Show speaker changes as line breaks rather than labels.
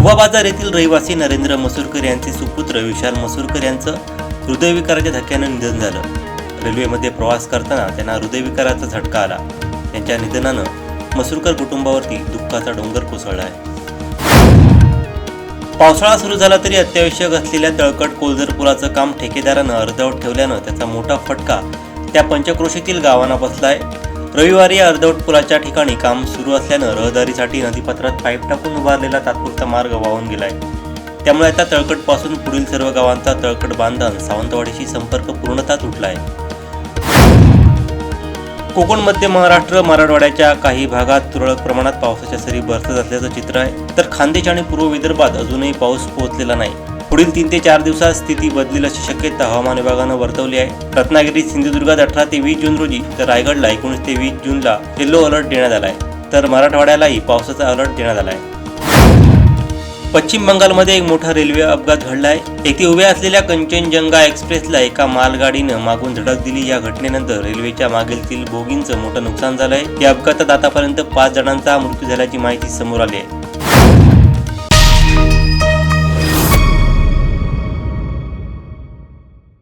उभा बाजार येथील रहिवासी नरेंद्र मसूरकर यांचे सुपुत्र विशाल मसूरकर यांचं हृदयविकाराच्या धक्क्यानं निधन झालं. रेल्वेमध्ये प्रवास करताना त्यांना हृदयविकाराचा झटका आला. त्यांच्या निधनानं मसूरकर कुटुंबावरती दुःखाचा डोंगर कोसळला आहे. पावसाळा सुरू झाला तरी अत्यावश्यक असलेल्या तळकट कोलजर पुलाचं काम ठेकेदारानं अर्धवट ठेवल्यानं त्याचा मोठा फटका त्या पंचक्रोशीतील गावांना बसला आहे. रविवारी अर्धवट पुलाच्या ठिकाणी काम सुरू असल्यानं रहदारीसाठी नदीपात्रात पाईप टाकून उभारलेला तात्पुरता मार्ग वाहून गेलाय. त्यामुळे आता तळकटपासून पुढील सर्व गावांचा तळकट बांधण सावंतवाडीशी संपर्क पूर्णतः तुटलाय. कोकण मध्य महाराष्ट्र मराठवाड्याच्या काही भागात तुरळक प्रमाणात पावसाच्या सरी बरसत असल्याचं चित्र आहे. तर खानदेश आणि पूर्व विदर्भात अजूनही पाऊस पोहोचलेला नाही. पुढील तीन ते चार दिवसात स्थिती बदलेल अशी शक्यता हवामान विभागानं वर्तवली आहे. रत्नागिरी सिंधुदुर्गात अठरा ते वीस जून रोजी तर रायगडला एकोणीस ते वीस जूनला येल्लो अलर्ट देण्यात आला आहे तर मराठवाड्यालाही पावसाचा अलर्ट देण्यात आला आहे पश्चिम बंगालमध्ये एक मोठा रेल्वे अपघात घडला आहे येथे उभ्या असलेल्या कंचनजंगा एक्सप्रेसला एका मालगाडीनं मागून धडक दिली. या घटनेनंतर रेल्वेच्या मागील बोगींचं मोठं नुकसान झालं आहे या अपघातात आतापर्यंत पाच जणांचा मृत्यू झाल्याची माहिती समोर आली आहे.